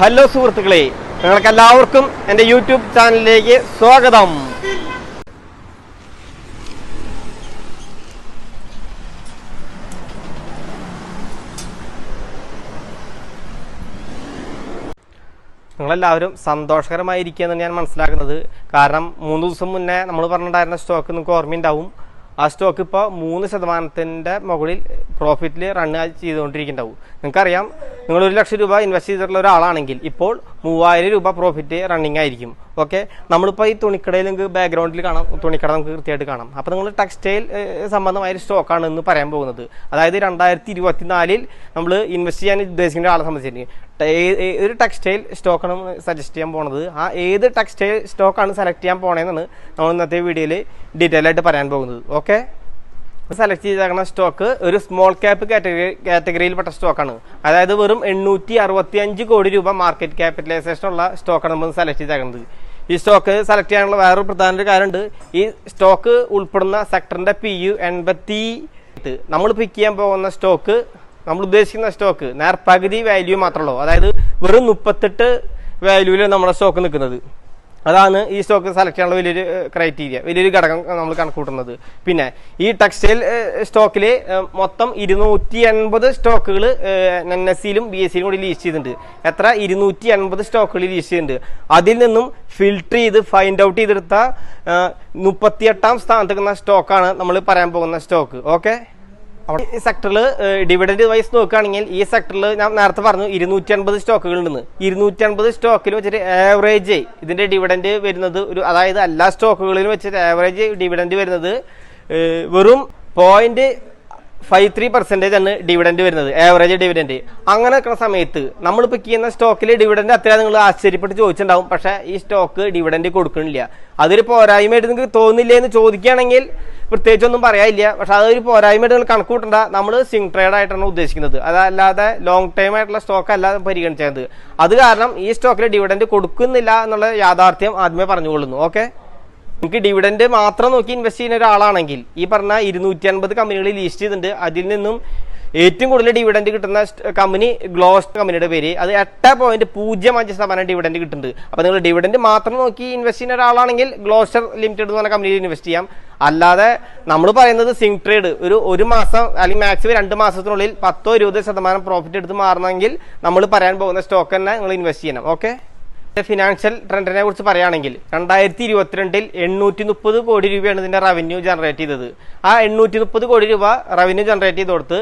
Hello സുഹൃത്തുക്കളെ നിങ്ങൾക്ക് എല്ലാവർക്കും എന്റെ യൂട്യൂബ് ചാനലിലേക്ക് സ്വാഗതം. നിങ്ങളെല്ലാവരും സന്തോഷകരമായിരിക്കുകയെന്ന് ഞാൻ മനസ്സിലാക്കുന്നത്. കാരണം മൂന്ന് ദിവസം മുന്നേ നമ്മൾ പറഞ്ഞിട്ടുണ്ടായിരുന്ന സ്റ്റോക്ക് നിങ്ങൾക്ക് ഓർമ്മയുണ്ടാവും. ആ സ്റ്റോക്ക് ഇപ്പോൾ മൂന്ന് ശതമാനത്തിന്റെ മുകളിൽ പ്രോഫിറ്റിൽ റൺ ചെയ്തുകൊണ്ടിരിക്കുന്നുണ്ടാവും. നിങ്ങൾക്കറിയാം നിങ്ങൾ ഒരു ലക്ഷം രൂപ ഇൻവെസ്റ്റ് ചെയ്തിട്ടുള്ള ഒരാളാണെങ്കിൽ ഇപ്പോൾ മൂവായിരം രൂപ പ്രോഫിറ്റ് റണ്ണിങ് ആയിരിക്കും. ഓക്കെ നമ്മളിപ്പോൾ ഈ തുണിക്കടയിൽ നിങ്ങൾക്ക് ബാക്ക്ഗ്രൗണ്ടിൽ കാണാം. തുണിക്കട നമുക്ക് കൃത്യമായിട്ട് കാണാം. അപ്പോൾ നിങ്ങൾ ടെക്സ്റ്റൈൽ സംബന്ധമായ സ്റ്റോക്കാണ് ഇന്ന് പറയാൻ പോകുന്നത്. അതായത് രണ്ടായിരത്തി ഇരുപത്തി നാലിൽ നമ്മൾ ഇൻവെസ്റ്റ് ചെയ്യാൻ ഉദ്ദേശിക്കുന്ന ആളെ സംബന്ധിച്ചിട്ട് ഒരു ടെക്സ്റ്റൈൽ സ്റ്റോക്കാണ് സജസ്റ്റ് ചെയ്യാൻ പോണത്. ആ ഏത് ടെക്സ്റ്റൈൽ സ്റ്റോക്കാണ് സെലക്ട് ചെയ്യാൻ പോണതെന്നാണ് നമ്മൾ ഇന്നത്തെ വീഡിയോയിൽ ഡീറ്റെയിൽ ആയിട്ട് പറയാൻ പോകുന്നത്. ഓക്കെ സെലക്ട് ചെയ്തേക്കുന്ന സ്റ്റോക്ക് ഒരു സ്മോൾ ക്യാപ്പ് കാറ്റഗറി കാറ്റഗറിയിൽപ്പെട്ട സ്റ്റോക്കാണ് അതായത് വെറും എണ്ണൂറ്റി അറുപത്തി അഞ്ച് കോടി രൂപ മാർക്കറ്റ് ക്യാപിറ്റലൈസേഷൻ ഉള്ള സ്റ്റോക്കാണ് നമ്മൾ സെലക്ട് ചെയ്തേക്കുന്നത്. ഈ സ്റ്റോക്ക് സെലക്ട് ചെയ്യാനുള്ള വേറൊരു പ്രധാന ഒരു കാര്യമുണ്ട്. ഈ സ്റ്റോക്ക് ഉൾപ്പെടുന്ന സെക്ടറിന്റെ പി യു എൺപത്തി നമ്മൾ പിക്ക് ചെയ്യാൻ പോകുന്ന സ്റ്റോക്ക് നമ്മൾ ഉദ്ദേശിക്കുന്ന സ്റ്റോക്ക് നേർ വാല്യൂ മാത്രമേ അതായത് വെറും മുപ്പത്തെട്ട് വാല്യൂവിൽ നമ്മുടെ സ്റ്റോക്ക് നിൽക്കുന്നത്. അതാണ് ഈ സ്റ്റോക്ക് സെലക്ട് ചെയ്യാനുള്ള വലിയൊരു ക്രൈറ്റീരിയ വലിയൊരു ഘടകം നമ്മൾ കണക്കൂട്ടുന്നത്. പിന്നെ ഈ ടെക്സ്റ്റൈൽ സ്റ്റോക്കിൽ മൊത്തം ഇരുന്നൂറ്റി എൺപത് സ്റ്റോക്കുകൾ എൻ എസ് സിയിലും ബി എസ് സിയിലും കൂടി ലീസ്റ്റ് ചെയ്തിട്ടുണ്ട്. എത്ര? ഇരുന്നൂറ്റി എൺപത് സ്റ്റോക്കുകൾ ലീസ്റ്റ് ചെയ്തിട്ടുണ്ട്. അതിൽ നിന്നും ഫിൽട്ടർ ചെയ്ത് ഫൈൻഡ് ഔട്ട് ചെയ്തെടുത്ത മുപ്പത്തിയെട്ടാം സ്ഥാനത്ത് നിൽക്കുന്ന സ്റ്റോക്കാണ് നമ്മൾ പറയാൻ പോകുന്ന സ്റ്റോക്ക് ഓക്കെ ഈ സെക്ടറിൽ ഡിവിഡൻഡ് വൈസ് നോക്കുകയാണെങ്കിൽ ഈ സെക്ടറിൽ ഞാൻ നേരത്തെ പറഞ്ഞു ഇരുന്നൂറ്റി അൻപത് സ്റ്റോക്കുകൾ ഉണ്ടെന്ന് ഇരുന്നൂറ്റി അൻപത് സ്റ്റോക്കിൽ വെച്ചിട്ട് ആവറേജ് ഇതിന്റെ ഡിവിഡൻഡ് വരുന്നത് ഒരു അതായത് എല്ലാ സ്റ്റോക്കുകളിലും വെച്ചിട്ട് ആവറേജ് ഡിവിഡൻഡ് വരുന്നത് വെറും പോയിന്റ് ഫൈവ് ത്രീ പെർസെന്റേജ് ആണ് ഡിവിഡൻഡ് വരുന്നത് ആവറേജ് ഡിവിഡൻഡ് അങ്ങനെ നിൽക്കുന്ന സമയത്ത് നമ്മൾ പിക്ക് ചെയ്യുന്ന സ്റ്റോക്കിൽ ഡിവിഡൻഡ് അത്ര നിങ്ങൾ ആശ്ചര്യപ്പെട്ട് ചോദിച്ചിട്ടുണ്ടാവും. പക്ഷേ ഈ സ്റ്റോക്ക് ഡിവിഡൻഡ് കൊടുക്കണില്ല. അതൊരു പോരായ്മയായിട്ട് നിങ്ങൾക്ക് തോന്നില്ലേ എന്ന് ചോദിക്കുകയാണെങ്കിൽ പ്രത്യേകിച്ചൊന്നും പറയാനില്ല. പക്ഷെ അതൊരു പോരായ്മയായിട്ട് നിങ്ങൾ കണക്ക് കൂട്ടണ്ട. നമ്മൾ സിംഗ് ട്രേഡ് ആയിട്ടാണ് ഉദ്ദേശിക്കുന്നത്. അതല്ലാതെ ലോങ് ടൈം ആയിട്ടുള്ള സ്റ്റോക്ക് അല്ല പരിഗണിച്ചത്. അത് കാരണം ഈ സ്റ്റോക്കിൽ ഡിവിഡൻഡ് കൊടുക്കുന്നില്ല എന്നുള്ള യാഥാർത്ഥ്യം ആദ്യമേ പറഞ്ഞുകൊള്ളുന്നു. ഓക്കെ നിങ്ങൾക്ക് ഡിവിഡൻഡ് മാത്രം നോക്കി ഇൻവെസ്റ്റ് ചെയ്യുന്ന ഒരാളാണെങ്കിൽ ഈ പറഞ്ഞ ഇരുന്നൂറ്റി അൻപത് കമ്പനികൾ ലിസ്റ്റ് ചെയ്തിട്ടുണ്ട്. അതിൽ നിന്നും ഏറ്റവും കൂടുതൽ ഡിവിഡൻഡ് കിട്ടുന്ന കമ്പനി ഗ്ലോസ് കമ്പനിയുടെ പേര്. അത് എട്ട് പോയിന്റ് പൂജ്യം അഞ്ച് ശതമാനം ഡിവിഡൻഡ് കിട്ടുന്നുണ്ട്. അപ്പോൾ നിങ്ങൾ ഡിവിഡൻഡ് മാത്രം നോക്കി ഇൻവെസ്റ്റ് ചെയ്യുന്ന ഒരാളാണെങ്കിൽ ഗ്ലോസ്റ്റർ ലിമിറ്റഡ് എന്ന് പറഞ്ഞ കമ്പനിയിൽ ഇൻവെസ്റ്റ് ചെയ്യാം. അല്ലാതെ നമ്മൾ പറയുന്നത് സിങ് ട്രേഡ് ഒരു ഒരു മാസം അല്ലെങ്കിൽ മാക്സിമം രണ്ട് മാസത്തിനുള്ളിൽ പത്തോ ഇരുപതോ ശതമാനം പ്രോഫിറ്റ് എടുത്ത് മാറണമെങ്കിൽ നമ്മൾ പറയാൻ പോകുന്ന സ്റ്റോക്ക് തന്നെ നിങ്ങൾ ഇൻവെസ്റ്റ് ചെയ്യണം. ഓക്കെ ഫിനാൻഷ്യൽ ട്രെൻഡിനെ കുറിച്ച് പറയുകയാണെങ്കിൽ രണ്ടായിരത്തി ഇരുപത്തിരണ്ടിൽ എണ്ണൂറ്റി മുപ്പത് കോടി രൂപയാണ് ഇതിന്റെ റവന്യൂ ജനറേറ്റ് ചെയ്തത്. ആ എണ്ണൂറ്റി മുപ്പത് കോടി രൂപ റവന്യൂ ജനറേറ്റ് ചെയ്ത് കൊടുത്ത്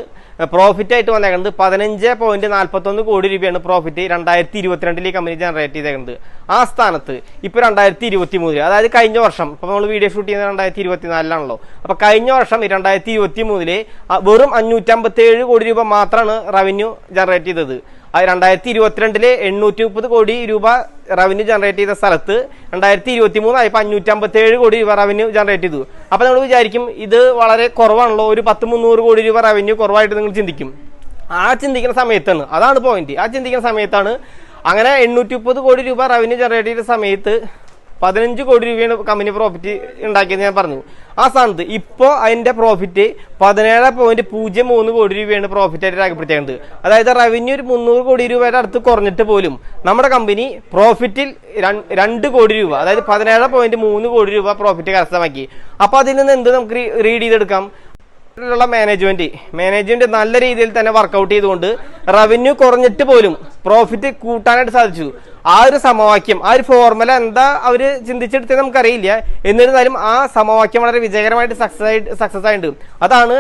പ്രോഫിറ്റ് ആയിട്ട് വന്നേക്കുന്നത് പതിനഞ്ച് പോയിന്റ് നാൽപ്പത്തൊന്ന് കോടി രൂപയാണ് പ്രോഫിറ്റ് രണ്ടായിരത്തി ഇരുപത്തിരണ്ടിൽ ഈ കമ്പനി ജനറേറ്റ് ചെയ്തേക്കുന്നത്. ആ സ്ഥാനത്ത് ഇപ്പൊ രണ്ടായിരത്തി ഇരുപത്തി മൂന്നിൽ അതായത് കഴിഞ്ഞ വർഷം ഇപ്പൊ നമ്മൾ വീഡിയോ ഷൂട്ട് ചെയ്യുന്നത് രണ്ടായിരത്തി ഇരുപത്തിനാലിലാണല്ലോ അപ്പോൾ കഴിഞ്ഞ വർഷം രണ്ടായിരത്തി ഇരുപത്തി മൂന്നിൽ വെറും അഞ്ഞൂറ്റമ്പത്തി ഏഴ് കോടി രൂപ മാത്രമാണ് റവന്യൂ ജനറേറ്റ് ചെയ്തത്. അത് രണ്ടായിരത്തി ഇരുപത്തിരണ്ടിൽ എണ്ണൂറ്റി മുപ്പത് കോടി രൂപ റവന്യൂ ജനറേറ്റ് ചെയ്ത സ്ഥലത്ത് രണ്ടായിരത്തി ഇരുപത്തി മൂന്നായപ്പോൾ അഞ്ഞൂറ്റമ്പത്തി ഏഴ് കോടി രൂപ റവന്യൂ ജനറേറ്റ് ചെയ്തു. അപ്പോൾ നമ്മൾ വിചാരിക്കും ഇത് വളരെ കുറവാണല്ലോ ഒരു പത്ത് മുന്നൂറ് കോടി രൂപ റവന്യൂ കുറവായിട്ട് നിങ്ങൾ ചിന്തിക്കും. ആ ചിന്തിക്കുന്ന സമയത്താണ്. അതാണ് പോയിന്റ് ആ ചിന്തിക്കുന്ന സമയത്താണ് അങ്ങനെ എണ്ണൂറ്റി മുപ്പത് കോടി രൂപ റവന്യൂ ജനറേറ്റ് ചെയ്ത സമയത്ത് പതിനഞ്ച് കോടി രൂപയാണ് കമ്പനി പ്രോഫിറ്റ് ഉണ്ടാക്കിയെന്ന് ഞാൻ പറഞ്ഞു. ആ സ്ഥാനത്ത് ഇപ്പോൾ അതിന്റെ പ്രോഫിറ്റ് പതിനേഴ് പോയിന്റ് പൂജ്യം മൂന്ന് കോടി രൂപയാണ് പ്രോഫിറ്റ് ആയിട്ട് രേഖപ്പെടുത്തിയത് അതായത് റവന്യൂ ഒരു മുന്നൂറ് കോടി രൂപയുടെ അടുത്ത് കുറഞ്ഞിട്ട് പോലും നമ്മുടെ കമ്പനി പ്രോഫിറ്റിൽ രണ്ട് കോടി രൂപ അതായത് പതിനേഴ് പോയിന്റ് മൂന്ന് കോടി രൂപ പ്രോഫിറ്റ് കരസ്ഥമാക്കി. അപ്പോൾ അതിൽ നിന്ന് എന്ത് നമുക്ക് റീഡ് ചെയ്തെടുക്കാം? മാനേജ്മെന്റ് മാനേജ്മെന്റ് നല്ല രീതിയിൽ തന്നെ വർക്കൗട്ട് ചെയ്തുകൊണ്ട് റവന്യൂ കുറഞ്ഞിട്ട് പോലും പ്രോഫിറ്റ് കൂട്ടാനായിട്ട് സാധിച്ചു. ആ ഒരു സമവാക്യം ആ ഒരു ഫോർമുല എന്താ അവർ ചിന്തിച്ചെടുത്തത് നമുക്കറിയില്ല. എന്നിരുന്നാലും ആ സമവാക്യം വളരെ വിജയകരമായിട്ട് സക്സസ് ആയിട്ട് സക്സസ് ആയിട്ടുണ്ട്. അതാണ്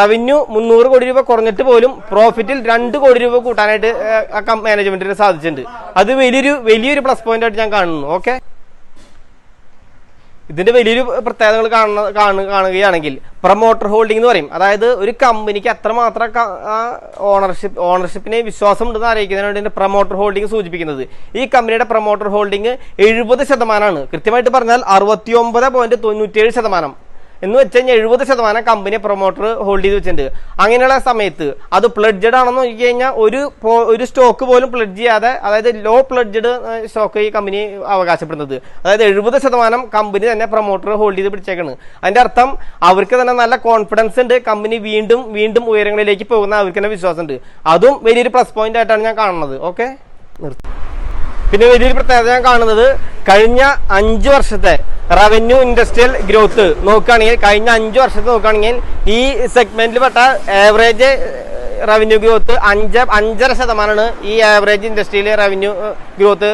റവന്യൂ മുന്നൂറ് കോടി രൂപ കുറഞ്ഞിട്ട് പോലും പ്രോഫിറ്റിൽ രണ്ട് കോടി രൂപ കൂട്ടാനായിട്ട് മാനേജ്മെന്റിന് സാധിച്ചിട്ടുണ്ട്. അത് വലിയൊരു വലിയൊരു പ്ലസ് പോയിന്റ് ആയിട്ട് ഞാൻ കാണുന്നു. ഓക്കെ ഇതിന്റെ വലിയൊരു പ്രത്യേകതകൾ കാണുന്ന കാണു- കാണുകയാണെങ്കിൽ പ്രൊമോട്ടർ ഹോൾഡിംഗ് എന്ന് പറയും. അതായത് ഒരു കമ്പനിക്ക് എത്രമാത്രം ഓണർഷിപ്പ് ഓണർഷിപ്പിനെ വിശ്വാസം ഉണ്ടെന്ന് അറിയിക്കുന്നതിനാണ് വേണ്ടി പ്രൊമോട്ടർ ഹോൾഡിംഗ് സൂചിപ്പിക്കുന്നത്. ഈ കമ്പനിയുടെ പ്രൊമോട്ടർ ഹോൾഡിംഗ് എഴുപത് ശതമാനമാണ്. കൃത്യമായിട്ട് പറഞ്ഞാൽ അറുപത്തി ഒമ്പത് പോയിന്റ് തൊണ്ണൂറ്റിയേഴ് ശതമാനം. എന്ന് വെച്ച് കഴിഞ്ഞാൽ എഴുപത് ശതമാനം കമ്പനി പ്രൊമോട്ടർ ഹോൾഡ് ചെയ്ത് വെച്ചിട്ടുണ്ട്. അങ്ങനെയുള്ള സമയത്ത് അത് പ്ലഡ്ജഡ് ആണെന്ന് നോക്കി കഴിഞ്ഞാൽ ഒരു ഒരു സ്റ്റോക്ക് പോലും പ്ലഡ്ജ് ചെയ്യാതെ അതായത് ലോ പ്ലഡ്ജഡ് സ്റ്റോക്ക് ഈ കമ്പനി അവകാശപ്പെടുന്നത്. അതായത് എഴുപത് ശതമാനം കമ്പനി തന്നെ പ്രൊമോട്ടർ ഹോൾഡ് ചെയ്ത് പിടിച്ചേക്കാണ്. അതിന്റെ അർത്ഥം അവർക്ക് തന്നെ നല്ല കോൺഫിഡൻസ് ഉണ്ട് കമ്പനി വീണ്ടും വീണ്ടും ഉയരങ്ങളിലേക്ക് പോകുന്ന അവർക്ക് തന്നെ വിശ്വാസമുണ്ട്. അതും വലിയൊരു പ്ലസ് പോയിന്റ് ആയിട്ടാണ് ഞാൻ കാണുന്നത്. ഓക്കെ പിന്നെ വലിയൊരു പ്രത്യേകത ഞാൻ കാണുന്നത് കഴിഞ്ഞ അഞ്ച് വർഷത്തെ റവന്യൂ ഇൻഡസ്ട്രിയൽ ഗ്രോത്ത് നോക്കുകയാണെങ്കിൽ കഴിഞ്ഞ അഞ്ച് വർഷത്തെ നോക്കുകയാണെങ്കിൽ ഈ സെഗ്മെന്റിൽ പെട്ട ആവറേജ് റവന്യൂ ഗ്രോത്ത് അഞ്ച് അഞ്ചര ശതമാനമാണ് ഈ ആവറേജ് ഇൻഡസ്ട്രിയിൽ റവന്യൂ ഗ്രോത്ത്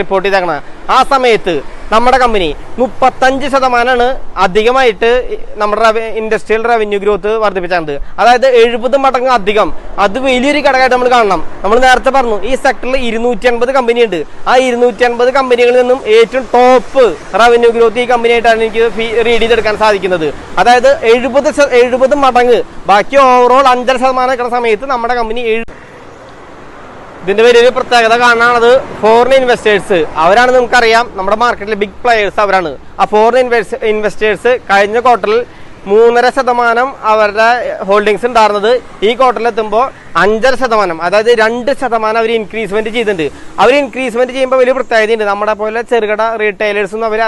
റിപ്പോർട്ട് ചെയ്തേക്കുന്നത് ആ സമയത്ത് നമ്മുടെ കമ്പനി മുപ്പത്തഞ്ച് ശതമാനമാണ് അധികമായിട്ട് നമ്മുടെ ഇൻഡസ്ട്രിയൽ റവന്യൂ ഗ്രോത്ത് വർദ്ധിപ്പിച്ചത് അതായത് എഴുപത് മടങ്ങ് അധികം. അത് വലിയൊരു ഘടകമായിട്ട് നമ്മൾ കാണണം. നമ്മൾ നേരത്തെ പറഞ്ഞു ഈ സെക്ടറിൽ ഇരുന്നൂറ്റി അൻപത് കമ്പനി ഉണ്ട്. ആ ഇരുന്നൂറ്റി അൻപത് കമ്പനികളിൽ നിന്നും ഏറ്റവും ടോപ്പ് റവന്യൂ ഗ്രോത്ത് ഈ കമ്പനിയായിട്ടാണ് എനിക്ക് റീഡ് ചെയ്തെടുക്കാൻ സാധിക്കുന്നത്. അതായത് എഴുപത് എഴുപത് മടങ്ങ്. ബാക്കി ഓവറോൾ അഞ്ചര ശതമാനം നിൽക്കുന്ന സമയത്ത് നമ്മുടെ കമ്പനി ഇതിന്റെ വലിയൊരു പ്രത്യേകത കാണാനുള്ളത് ഫോറിൻ ഇൻവെസ്റ്റേഴ്സ് അവരാണ് നമുക്കറിയാം. നമ്മുടെ മാർക്കറ്റിലെ ബിഗ് പ്ലെയേഴ്സ് അവരാണ്. ആ ഫോറിൻ ഇൻവെസ്റ്റേഴ്സ് കഴിഞ്ഞ ക്വാർട്ടറിൽ മൂന്നര ശതമാനം അവരുടെ ഹോൾഡിങ്സ് ഉണ്ടായിരുന്നത്. ഈ ക്വാർട്ടറിൽ എത്തുമ്പോൾ അഞ്ചര ശതമാനം അതായത് രണ്ട് ശതമാനം അവർ ഇൻക്രീസ്മെന്റ് ചെയ്തിട്ടുണ്ട്. അവർ ഇൻക്രീസ്മെന്റ് ചെയ്യുമ്പോൾ വലിയ പ്രത്യേകതയുണ്ട്. നമ്മുടെ പോലെ ചെറുകിട റീറ്റെയിലേഴ്സ് ഒന്നും അവർ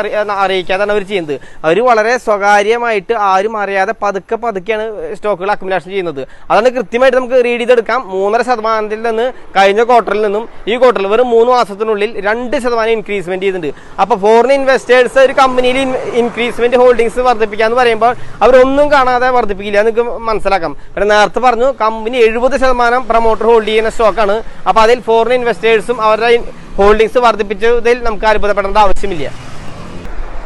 അറിയിക്കാതാണ് അവർ ചെയ്യുന്നത്. അവർ വളരെ സ്വകാര്യമായിട്ട് ആരും അറിയാതെ പതുക്കെ പതുക്കെയാണ് സ്റ്റോക്കുകൾ അക്യുമുലേഷൻ ചെയ്യുന്നത്. അതാണ് കൃത്യമായിട്ട് നമുക്ക് റീഡ് ചെയ്തെടുക്കാം. മൂന്നര ശതമാനത്തിൽ നിന്ന് കഴിഞ്ഞ ക്വാർട്ടറിൽ നിന്നും ഈ ക്വാർട്ടറിൽ വെറും മൂന്ന് മാസത്തിനുള്ളിൽ രണ്ട് ശതമാനം ഇൻക്രീസ്മെന്റ് ചെയ്തിട്ടുണ്ട്. അപ്പോൾ ഫോറിൻ ഇൻവെസ്റ്റേഴ്സ് ഒരു കമ്പനിയിൽ ഇൻക്രീസ്മെന്റ് ഹോൾഡിങ്സ് വർദ്ധിപ്പിക്കാന്ന് പറയുമ്പോൾ അവരൊന്നും കാണാതെ വർദ്ധിപ്പിക്കില്ല. നിങ്ങൾക്ക് മനസ്സിലാക്കാം. നേരത്തെ പറഞ്ഞു കമ്പനി എഴുപത് ശതമാനം പ്രൊമോട്ടർ ഹോൾഡ് ചെയ്യുന്ന സ്റ്റോക്കാണ് അപ്പോൾ അതിൽ ഫോറിൻ ഇൻവെസ്റ്റേഴ്സും അവരുടെ ഹോൾഡിങ്സ് വർദ്ധിപ്പിച്ചതിൽ നമുക്ക് അത്ഭുതപ്പെടേണ്ട ആവശ്യമില്ല.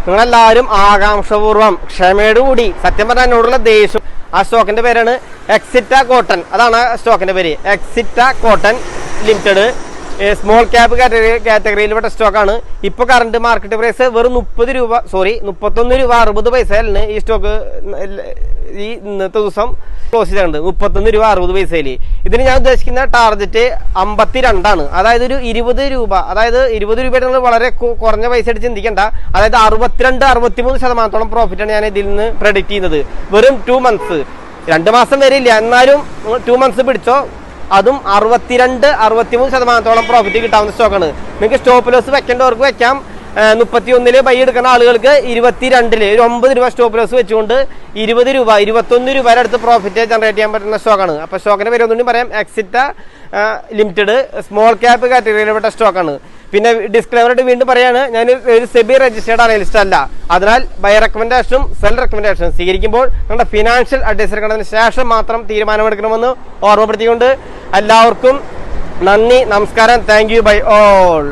നിങ്ങളെല്ലാവരും ആകാംക്ഷപൂർവം ക്ഷമയോടുകൂടി സത്യം പറഞ്ഞാൽ എന്നോടുള്ള ദേഷ്യം. ആ സ്റ്റോക്കിന്റെ പേരാണ് എക്സിറ്റ കോട്ടൺ അതാണ് സ്റ്റോക്കിന്റെ പേര്. Axita cotton limited small cap category കാറ്റഗറിയിൽപ്പെട്ട സ്റ്റോക്കാണ് ഇപ്പോൾ കറണ്ട് മാർക്കറ്റ് പ്രൈസ് വെറും മുപ്പത് രൂപ സോറി മുപ്പത്തൊന്ന് രൂപ അറുപത് പൈസയിലാണ് ഈ സ്റ്റോക്ക് ഈ ഇന്നത്തെ ദിവസം ക്ലോസ് ചെയ്തിട്ടുണ്ട്. മുപ്പത്തൊന്ന് രൂപ അറുപത് പൈസയിൽ ഇതിന് ഞാൻ ഉദ്ദേശിക്കുന്ന ടാർജറ്റ് അമ്പത്തി രണ്ടാണ് അതായത് ഒരു ഇരുപത് രൂപ അതായത് ഇരുപത് രൂപയുടെ നിങ്ങൾ വളരെ കുറഞ്ഞ പൈസ ആയിട്ട് ചിന്തിക്കേണ്ട. അതായത് അറുപത്തിരണ്ട് അറുപത്തിമൂന്ന് ശതമാനത്തോളം പ്രോഫിറ്റാണ് ഞാൻ ഇതിൽ നിന്ന് പ്രഡിക്റ്റ് ചെയ്യുന്നത്. വെറും ടു മന്ത്സ് രണ്ട് മാസം വരെ ഇല്ല എന്നാലും ടു മന്ത്സ് പിടിച്ചോ? അതും അറുപത്തിരണ്ട് അറുപത്തിമൂന്ന് ശതമാനത്തോളം പ്രോഫിറ്റ് കിട്ടാവുന്ന സ്റ്റോക്കാണ് നിങ്ങൾക്ക് സ്റ്റോപ്പ് ലോസ് വെക്കേണ്ടവർക്ക് വെക്കാം. മുപ്പത്തി ഒന്നിൽ ബൈ എടുക്കുന്ന ആളുകൾക്ക് ഇരുപത്തിരണ്ടിൽ ഒരു ഒമ്പത് രൂപ സ്റ്റോപ്പ് ലോസ് വെച്ചുകൊണ്ട് ഇരുപത് രൂപ ഇരുപത്തൊന്ന് രൂപയുടെ അടുത്ത് പ്രോഫിറ്റ് ജനറേറ്റ് ചെയ്യാൻ പറ്റുന്ന സ്റ്റോക്കാണ് അപ്പോൾ സ്റ്റോക്കിന്റെ പേര് ഒന്നുകൂടി പറയാം. എക്സിറ്റ ലിമിറ്റഡ് സ്മോൾ ക്യാപ്പ് കാറ്റഗറിയിൽപ്പെട്ട സ്റ്റോക്കാണ് പിന്നെ ഡിസ്ക്ലൈമറായിട്ട് വീണ്ടും പറയാണ് ഞാൻ ഒരു സെബി രജിസ്റ്റേർഡ് അനലിസ്റ്റ് അല്ല. അതിനാൽ ബൈ റെക്കമെൻഡേഷനും സെൽ റെക്കമെൻഡേഷനും സ്വീകരിക്കുമ്പോൾ നിങ്ങളുടെ ഫിനാൻഷ്യൽ അഡ്വൈസർ കണ്ടതിന് ശേഷം മാത്രം തീരുമാനമെടുക്കണമെന്ന് ഓർമ്മപ്പെടുത്തിക്കൊണ്ട് എല്ലാവർക്കും നന്ദി നമസ്കാരം. Thank bye all